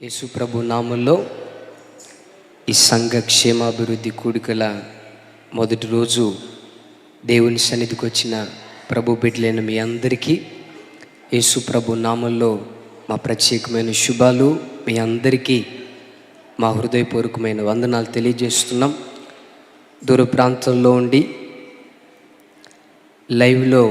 యేసు ప్రభు నామంలో ఈ సంఘ క్షేమాభివృద్ధి కూడికల మొదటి రోజు దేవుని సన్నిధికి వచ్చిన ప్రభు బిడ్డలైన మీ అందరికీ యేసు ప్రభు నామంలో మా ప్రత్యేకమైన శుభాలు మీ అందరికీ మా హృదయపూర్వకమైన వందనాలు తెలియజేస్తున్నాం. దూర ప్రాంతంలో ఉండి లైవ్లో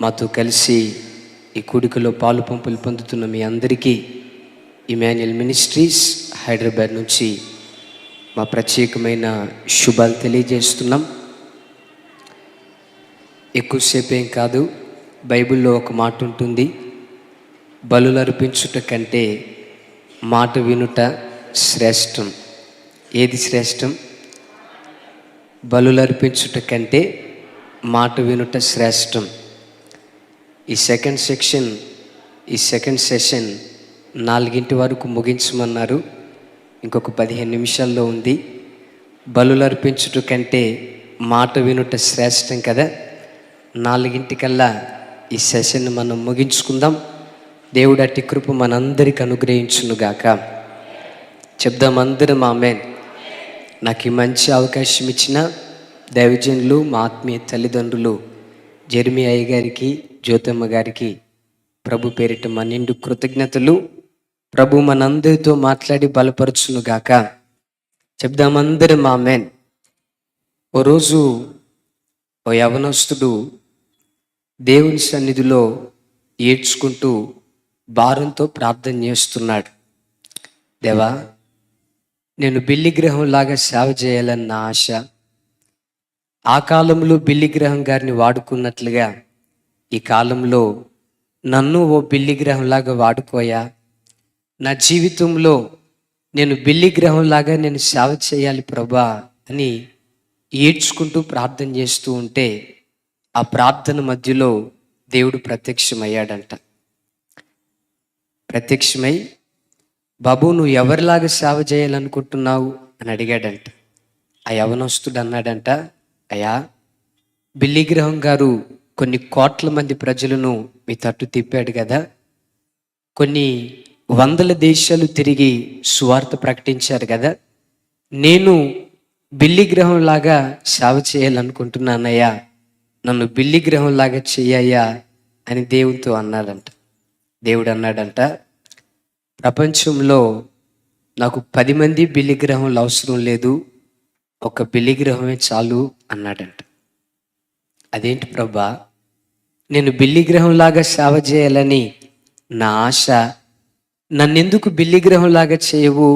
మాతో కలిసి ఈ కూడికలో పాలు పంపులు పొందుతున్న మీ అందరికీ ఇమాన్యుల్ మినిస్ట్రీస్ హైదరాబాద్ నుంచి మా ప్రత్యేకమైన శుభాలు తెలియజేస్తున్నాం. ఎక్కువసేపు ఏం కాదు బైబిల్లో ఒక మాట ఉంటుంది బలులు అర్పించుట కంటే మాట వినుట శ్రేష్టం. ఏది శ్రేష్టం? బలులు అర్పించుట కంటే మాట వినుట శ్రేష్టం. ఈ సెకండ్ సెక్షన్ ఈ సెకండ్ సెషన్ నాలుగింటి వరకు ముగించమన్నారు. ఇంకొక పదిహేను నిమిషాల్లో ఉంది. బలులు అర్పించుట కంటే మాట వినుట శ్రేష్టం కదా. నాలుగింటికల్లా ఈ సెషన్ మనం ముగించుకుందాం. దేవుడు అట్టి కృప మనందరికి అనుగ్రహించునుగాక. చెప్దాం అందరం ఆమెన్. నాకు ఈ మంచి అవకాశం ఇచ్చిన దైవజనులు మా ఆత్మీయ తల్లిదండ్రులు జెర్మి అయ్య గారికి జ్యోతమ్మ గారికి ప్రభు పేరిట మన నిండు కృతజ్ఞతలు. ప్రభు మనందరితో మాట్లాడి బలపరచును గాక. మా మెన్ ఓ రోజు ఓ యవనస్తుడు దేవుని సన్నిధిలో ఏడ్చుకుంటూ భారంతో ప్రార్థన చేస్తున్నాడు. దేవా నేను బిల్లి గ్రహంలాగా సేవ చేయాలన్న ఆశ ఆ కాలంలో బిల్లి గ్రహం గారిని వాడుకున్నట్లుగా ఈ కాలంలో నన్ను ఓ బిల్లి గ్రహంలాగా వాడుకోయా? నా జీవితంలో నేను బిల్లి గ్రహంలాగా నేను సేవ చేయాలి ప్రభా అని ఏడ్చుకుంటూ ప్రార్థన చేస్తూ ఉంటే ఆ ప్రార్థన మధ్యలో దేవుడు ప్రత్యక్షమయ్యాడంట. ప్రత్యక్షమై బాబు నువ్వు ఎవరిలాగా సేవ చేయాలనుకుంటున్నావు? అని అడిగాడంట. ఆ యవనస్తుడు అన్నాడంట అయ్యా బిల్లి గ్రహం గారు కొన్ని కోట్ల మంది ప్రజలను మీ తట్టు తిప్పాడు కదా. కొన్ని వందల దేశాలు తిరిగి సువార్త ప్రకటించారు కదా. నేను బిల్లి గ్రహం లాగా సేవ చేయాలనుకుంటున్నానయ్యా. నన్ను బిల్లి గ్రహం లాగా చెయ్యయ్యా అని దేవుడితో అన్నాడంట. దేవుడు అన్నాడంట ప్రపంచంలో నాకు పది మంది బిల్లి గ్రహంలు అవసరం లేదు. ఒక బిల్లి గ్రహమే చాలు అన్నాడంట. అదేంటి ప్రభా? నేను బిల్లి గ్రహంలాగా సేవ చేయాలని నా ఆశ నన్నెందుకు బిల్లి గ్రహంలాగా చేయవు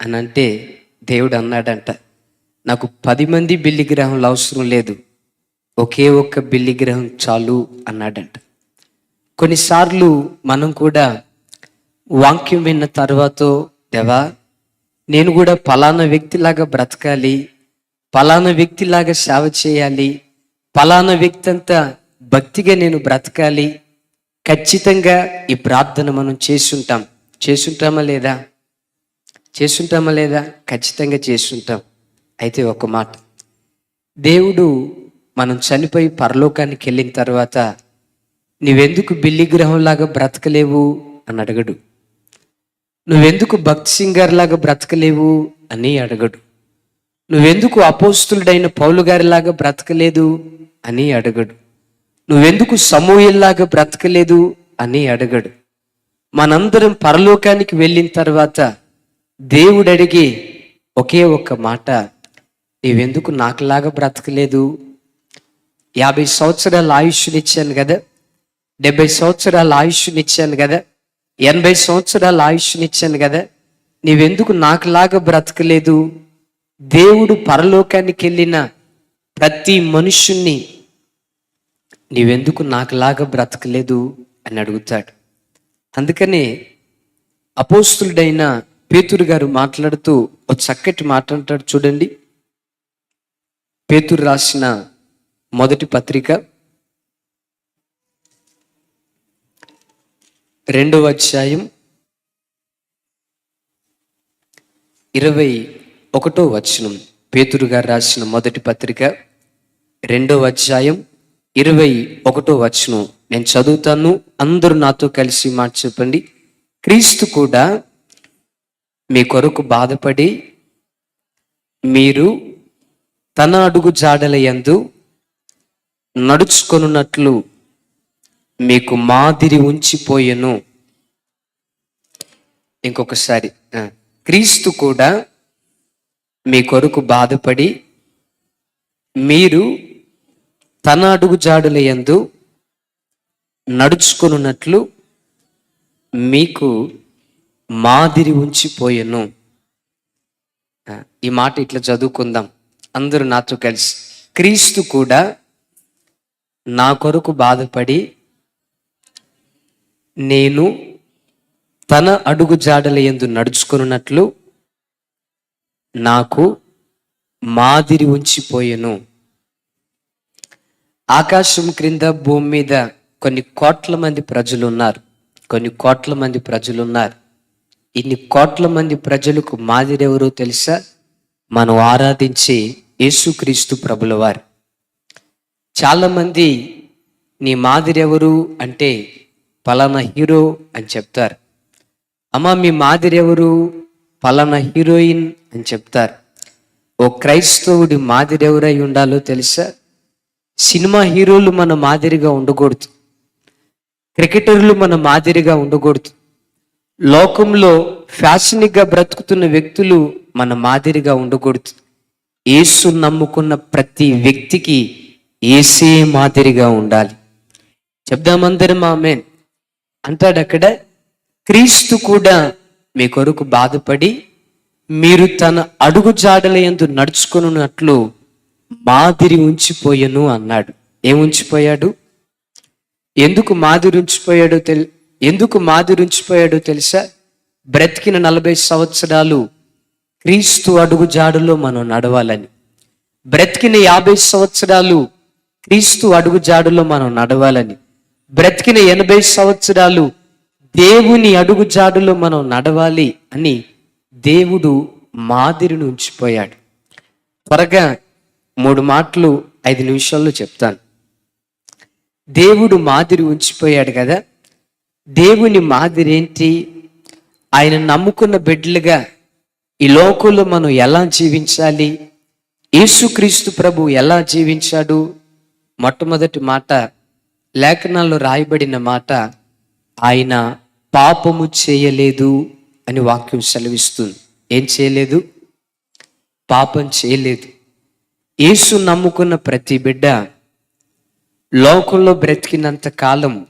అని అంటే దేవుడు అన్నాడంట నాకు పది మంది బిల్లిగ్రహంలు అవసరం లేదు ఒకే ఒక్క బిల్లి గ్రహం చాలు అన్నాడంట. కొన్నిసార్లు మనం కూడా వాక్యం విన్న తర్వాత దేవా నేను కూడా పలానా వ్యక్తిలాగా బ్రతకాలి పలానా వ్యక్తిలాగా సేవ చేయాలి పలానా వ్యక్తి అంతా భక్తిగా నేను బ్రతకాలి ఖచ్చితంగా ఈ ప్రార్థన మనం చేసుంటాం. చేసుంటామా లేదా? చేసుంటామా లేదా? ఖచ్చితంగా చేసుంటాం అయితే ఒక మాట. దేవుడు మనం చనిపోయి పరలోకానికి వెళ్ళిన తర్వాత నువ్వెందుకు బిల్లి గ్రహంలాగా బ్రతకలేవు అని అడగడు. నువ్వెందుకు భక్తి సింగర్ లాగా బ్రతకలేవు అని అడగడు. నువ్వెందుకు అపోస్తుడైన పౌలు గారిలాగా బ్రతకలేదు అని అడగడు. నువ్వెందుకు సమూహల్లాగా బ్రతకలేదు అని అడగడు. మనందరం పరలోకానికి వెళ్ళిన తర్వాత దేవుడు అడిగి ఒకే ఒక్క మాట నీవెందుకు నాకులాగా బ్రతకలేదు? యాభై సంవత్సరాల ఆయుష్నిచ్చాను కదా డెబ్బై సంవత్సరాల ఆయుష్నిచ్చాను కదా ఎనభై సంవత్సరాల ఆయుష్నిచ్చాను కదా నీవెందుకు నాకులాగా బ్రతకలేదు? దేవుడు పరలోకానికి వెళ్ళిన ప్రతి మనుషుణ్ణి నీవెందుకు నాకులాగా బ్రతకలేదు? అని అడుగుతాడు. అందుకనే అపోస్తుడైన పేతురు గారు మాట్లాడుతూ ఒక చక్కటి మాట్లాడతాడు చూడండి. పేతురు రాసిన మొదటి పత్రిక రెండవ అధ్యాయం ఇరవై ఒకటో వచనం. పేతురు గారు రాసిన మొదటి పత్రిక రెండవ అధ్యాయం ఇరవై ఒకటో వచనం. నేను చదువుతాను అందరూ నాతో కలిసి మాట చెప్పండి. క్రీస్తు కూడా మీ కొరకు బాధపడి మీరు తన అడుగు జాడల యందు నడుచుకొనున్నట్లు మీకు మాదిరి ఉంచిపోయెను. ఇంకొకసారి క్రీస్తు కూడా మీ కొరకు బాధపడి మీరు తన అడుగు జాడుల యందు నడుచుకొనున్నట్లు మీకు మాదిరి ఉంచిపోయెను. ఈ మాట ఇట్లా చదువుకుందాం. అందరూ నాతో కలిసి క్రీస్తు కూడా నా కొరకు బాధపడి నేను తన అడుగు జాడల యందు నడుచుకున్నట్లు నాకు మాదిరి ఉంచిపోయెను. ఆకాశం క్రింద భూమి మీద కొన్ని కోట్ల మంది ప్రజలు ఉన్నారు కొన్ని కోట్ల మంది ప్రజలు ఉన్నారు ఇన్ని కోట్ల మంది ప్రజలకు మాదిరి ఎవరో తెలుసా? మనం ఆరాధించే యేసుక్రీస్తు ప్రభుల వారు. చాలామంది నీ మాదిరి ఎవరు అంటే పలానా హీరో అని చెప్తారు. అమ్మ మీ మాదిరి ఎవరు పలానా హీరోయిన్ అని చెప్తారు. ఓ క్రైస్తవుడి మాదిరి ఎవరై ఉండాలో తెలుసా? సినిమా హీరోలు మన మాదిరిగా ఉండకూడదు. క్రికెటర్లు మన మాదిరిగా ఉండకూడదు. లోకంలో ఫ్యాషనిగ్గా బ్రతుకుతున్న వ్యక్తులు మన మాదిరిగా ఉండకూడదు. ఏసు నమ్ముకున్న ప్రతి వ్యక్తికి ఏసే మాదిరిగా ఉండాలి. చెప్దామందరి ఆమెన్. అంటాడు అక్కడ క్రీస్తు కూడా మీ కొరకు బాధపడి మీరు తన అడుగు జాడల ఎందు నడుచుకున్నట్లు మాదిరి ఉంచిపోయెను అన్నాడు. ఏం ఉంచిపోయాడు ఎందుకు మాదిరి ఉంచిపోయాడో తెలి ఎందుకు మాదిరి ఉంచిపోయాడో తెలుసా? బ్రతికిన నలభై సంవత్సరాలు క్రీస్తు అడుగు జాడలో మనం నడవాలని. బ్రతికిన యాభై సంవత్సరాలు క్రీస్తు అడుగు జాడలో మనం నడవాలని. బ్రతికిన ఎనభై సంవత్సరాలు దేవుని అడుగు జాడలో మనం నడవాలి అని దేవుడు మాదిరిని ఉంచిపోయాడు. త్వరగా మూడు మాటలు ఐదు నిమిషాల్లో చెప్తాను. దేవుడు మాదిరి ఉంచిపోయాడు కదా? దేవుని మాదిరి ఏంటి ఆయన నమ్ముకున్న బిడ్డలుగా ఈ లోకంలో మనం ఎలా జీవించాలి? యేసుక్రీస్తు ప్రభు ఎలా జీవించాడు? మొట్టమొదటి మాట లేఖనాల్లో రాయబడిన మాట ఆయన పాపము చేయలేదు అని వాక్యం సెలవిస్తుంది. ఏం చేయలేదు? పాపం చేయలేదు. యేసు నమ్ముకున్న ప్రతి బిడ్డ లోకంలో బ్రతికినంత కాలం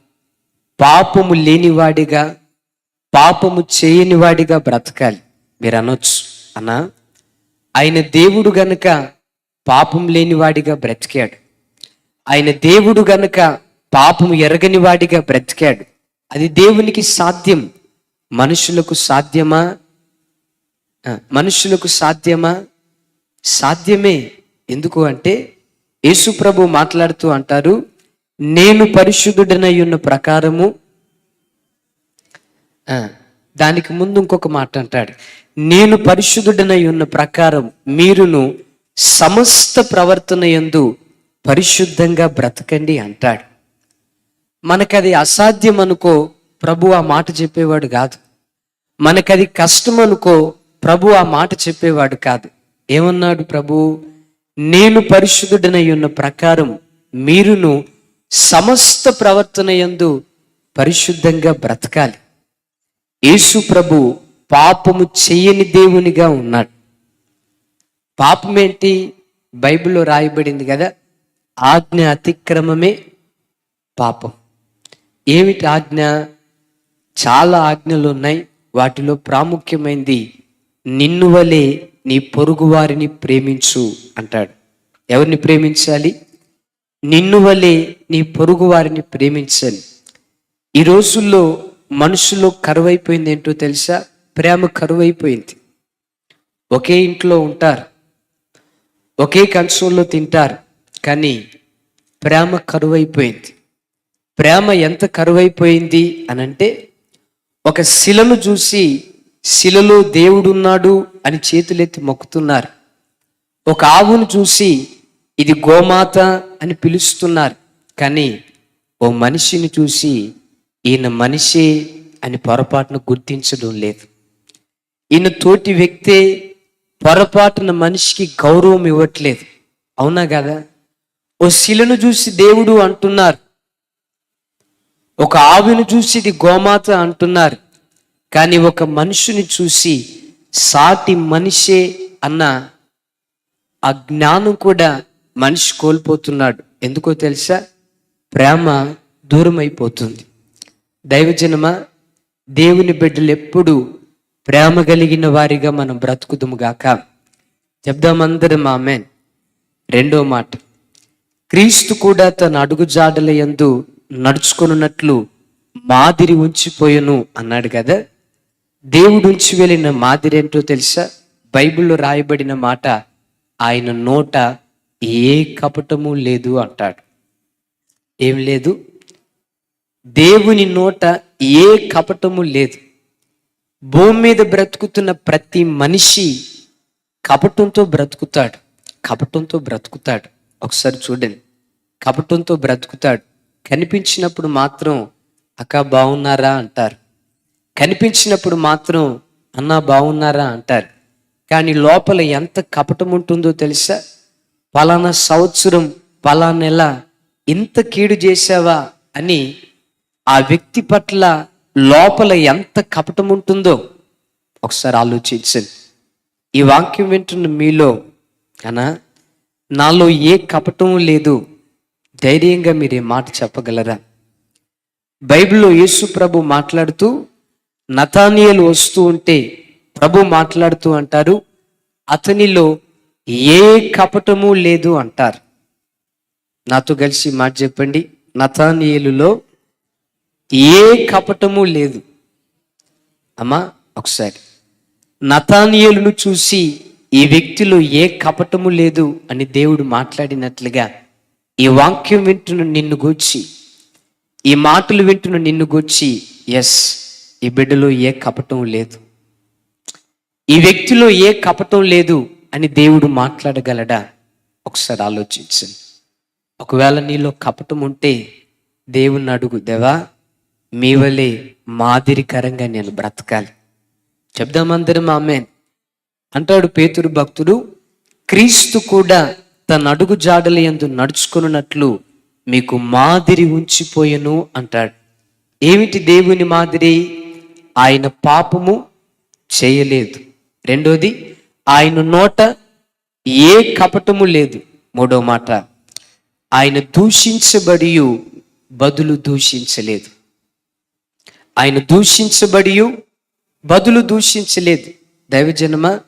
పాపము లేనివాడిగా పాపము చేయనివాడిగా బ్రతకాలి. మీరు అనొచ్చు. అన్నా ఆయన దేవుడు గనుక పాపం లేనివాడిగా బ్రతికాడు. ఆయన దేవుడు గనుక పాపము ఎరగని వాడిగా బ్రతికాడు. అది దేవునికి సాధ్యం. మనుషులకు సాధ్యమా? మనుషులకు సాధ్యమా? సాధ్యమే. ఎందుకు అంటే యేసు ప్రభు మాట్లాడుతూ అంటారు నేను పరిశుద్ధుడనై ఉన్న ప్రకారము దానికి ముందు ఇంకొక మాట అంటాడు నేను పరిశుద్ధుడనై ఉన్న ప్రకారం మీరును సమస్త ప్రవర్తన యందు పరిశుద్ధంగా బ్రతకండి అంటాడు. మనకది అసాధ్యం అనుకో ప్రభు ఆ మాట చెప్పేవాడు కాదు. మనకది కష్టం అనుకో ప్రభు ఆ మాట చెప్పేవాడు కాదు. ఏమన్నాడు ప్రభు? నేను పరిశుద్ధుడనై ఉన్న ప్రకారం మీరును సమస్త ప్రవర్తన యందు పరిశుద్ధంగా బ్రతకాలి. యేసు ప్రభు పాపము చెయ్యని దేవునిగా ఉన్నాడు. పాపం ఏంటి బైబిల్లో రాయబడింది కదా ఆజ్ఞ అతిక్రమమే పాపం. ఏమిటి ఆజ్ఞ? చాలా ఆజ్ఞలు ఉన్నాయి. వాటిలో ప్రాముఖ్యమైనది నిన్ను వలే నీ పొరుగు వారిని ప్రేమించు అంటాడు. ఎవరిని ప్రేమించాలి? నిన్ను వలె నీ పొరుగు వారిని ప్రేమించాలి ఈ రోజుల్లో మనుషుల్లో కరువైపోయింది ఏంటో తెలుసా? ప్రేమ కరువైపోయింది. ఒకే ఇంట్లో ఉంటారు. ఒకే కంచంలో తింటారు. కానీ ప్రేమ కరువైపోయింది. ప్రేమ ఎంత కరువైపోయింది అని అంటే ఒక శిలను చూసి శిలలో దేవుడున్నాడు అని చేతులెత్తి మొక్కుతున్నారు. ఒక ఆవును చూసి ఇది గోమాత అని పిలుస్తున్నారు. కానీ ఓ మనిషిని చూసి ఈయన మనిషే అని పొరపాటును గుర్తించడం లేదు. ఈయన తోటి వ్యక్తే పొరపాటున మనిషికి గౌరవం ఇవ్వట్లేదు. అవునా కదా? ఓ శిలను చూసి దేవుడు అంటున్నారు. ఒక ఆవును చూసి ఇది గోమాత అంటున్నారు. కానీ ఒక మనుషుని చూసి సాటి మనిషే అన్న ఆ జ్ఞానం కూడా మనిషి కోల్పోతున్నాడు. ఎందుకో తెలుసా? ప్రేమ దూరం అయిపోతుంది దైవజనమ దేవుని బిడ్డలు ఎప్పుడు ప్రేమ కలిగిన వారిగా మనం బ్రతుకుదుము గాక. చెప్దామందరం ఆమె రెండో మాట క్రీస్తు కూడా తన అడుగు జాడల యందు నడుచుకున్నట్లు మాదిరి ఉంచిపోయను అన్నాడు కదా? దేవుడు ఉంచి వెళ్ళిన మాదిరి ఏంటో తెలుసా? బైబిల్లో రాయబడిన మాట ఆయన నోట ఏ కపటము లేదు అంటాడు. ఏం లేదు? దేవుని నోట ఏ కపటము లేదు. భూమి మీద బ్రతుకుతున్న ప్రతి మనిషి కపటంతో బ్రతుకుతాడు. కపటంతో బ్రతుకుతాడు. ఒకసారి చూడండి. కపటంతో బ్రతుకుతాడు. కనిపించినప్పుడు మాత్రం అక్క బాగున్నారా? అంటారు. కనిపించినప్పుడు మాత్రం అన్నా బాగున్నారా? అంటారు. కానీ లోపల ఎంత కపటం ఉంటుందో తెలుసా? పలానా సంవత్సరం పలానా నెల ఇంత కీడు చేసావా అని ఆ వ్యక్తి పట్ల లోపల ఎంత కపటం ఉంటుందో ఒకసారి ఆలోచించండి. ఈ వాక్యం వింటున్న మీలో అనా నాలో ఏ కపటం లేదు. ధైర్యంగా మీరు ఈ మాట చెప్పగలరా? బైబిల్లో యేసు ప్రభు మాట్లాడుతూ నతానియలు వస్తూ ఉంటే ప్రభు మాట్లాడుతూ అంటారు అతనిలో ఏ కపటము లేదు అంటారు. నాతో కలిసి మాట చెప్పండి. నతానియలులో ఏ కపటము లేదు. అమ్మా ఒకసారి. నతానియలును చూసి ఈ వ్యక్తిలో ఏ కపటము లేదు అని దేవుడు మాట్లాడినట్లుగా ఈ వాక్యం వింటున్న నిన్ను గూర్చి ఈ మాటలు వింటున్న నిన్ను గూర్చి ఎస్ ఈ బిడ్డలో ఏ కపటం లేదు. ఈ వ్యక్తిలో ఏ కపటం లేదు అని దేవుడు మాట్లాడగలడా? ఒకసారి ఆలోచించండి. ఒకవేళ నీలో కపటం ఉంటే దేవుణ్ణి అడుగు దేవా మీ వలే మాదిరికరంగా నేను బ్రతకాలి. చెప్దామందరం ఆమె అంటాడు పేతురు భక్తుడు క్రీస్తు కూడా తన అడుగు జాడల యందు నడుచుకున్నట్లు మీకు మాదిరి ఉంచిపోయెను అంటాడు. ఏమిటి దేవుని మాదిరి? ఆయన పాపము చేయలేదు. రెండోది ఆయన నోట ఏ కపటము లేదు. మూడో మాట ఆయన దూషించబడి బదులు దూషించలేదు. ఆయన దూషించబడి బదులు దూషించలేదు. దైవజనమ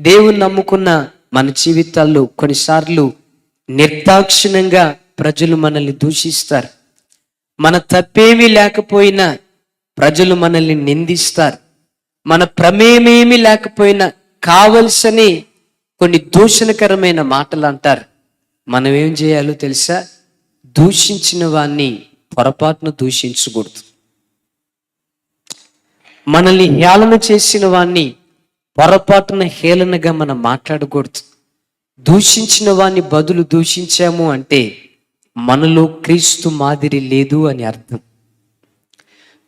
దేవుని నమ్ముకున్న మన జీవితాల్లో కొన్నిసార్లు నిర్దాక్షిణంగా ప్రజలు మనల్ని దూషిస్తారు. మన తప్పేమీ లేకపోయినా ప్రజలు మనల్ని నిందిస్తారు. మన ప్రమేమేమీ లేకపోయినా కావలసని కొన్ని దూషణకరమైన మాటలు అంటారు. మనం ఏం చేయాలో తెలుసా? దూషించిన వాణ్ణి పొరపాటును దూషించకూడదు. మనల్ని హేళన చేసిన వాణ్ణి పొరపాటున హేళనగా మనం మాట్లాడకూడదు. దూషించిన వాణ్ణి బదులు దూషించాము అంటే మనలో క్రీస్తు మాదిరి లేదు అని అర్థం.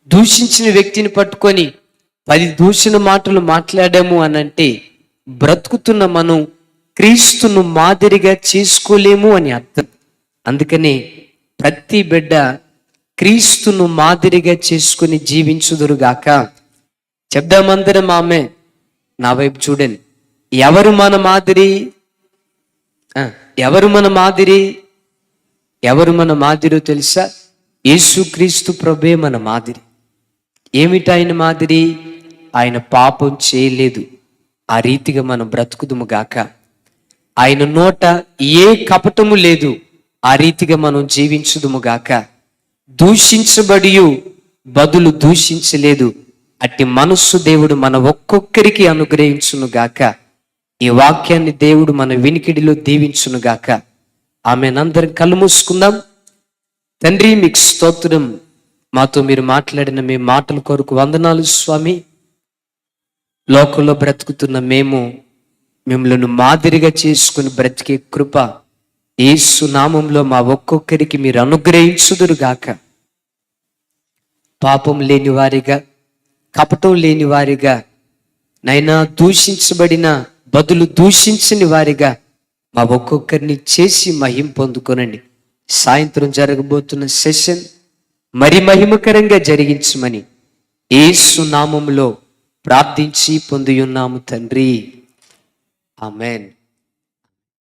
దూషించిన వ్యక్తిని పట్టుకొని పది దూషణ మాటలు మాట్లాడాము అని అంటే బ్రతుకుతున్న మనం క్రీస్తును మాదిరిగా చేసుకోలేము అని అర్థం. అందుకనే ప్రతి బిడ్డ క్రీస్తును మాదిరిగా చేసుకుని జీవించుదురుగాక. చెప్దామందరం ఆమె. నా వైపు చూడండి. ఎవరు మన మాదిరి? ఎవరు మన మాదిరి? ఎవరు మన మాదిరో తెలుసా? యేసుక్రీస్తు ప్రభే మన మాదిరి. ఏమిటి ఆయన మాదిరి? ఆయన పాపం చేయలేదు. ఆ రీతిగా మనం బ్రతుకుదుము గాక. ఆయన నోట ఏ కపటము లేదు. ఆ రీతిగా మనం జీవించుదుము గాక. దూషించబడి బదులు దూషించలేదు. అట్టి మనస్సు దేవుడు మన ఒక్కొక్కరికి అనుగ్రహించును గాక. ఈ వాక్యాన్ని దేవుడు మన వినికిడిలో దీవించును గాక. ఆమెనందరం కళ్ళు మూసుకుందాం. తండ్రి మీకు స్తోత్రం. మాతో మీరు మాట్లాడిన మీ మాటల కొరకు వందనాలు స్వామి. లోకంలో బ్రతుకుతున్న మేము మిమ్మల్ని మాదిరిగా చేసుకుని బ్రతికే కృప ఏసు నామంలో మా ఒక్కొక్కరికి మీరు అనుగ్రహించుదురుగాక. పాపం లేని వారిగా కపటం లేని వారిగా నైనా దూషించబడిన బదులు దూషించని వారిగా మా ఒక్కొక్కరిని చేసి మహిం పొందుకొనండి. సాయంత్రం జరగబోతున్న సెషన్ మరి మహిమకరంగా జరిగించమని ఏసునామములో ప్రార్థించి పొందియున్నాము తండ్రి. ఆమెన్.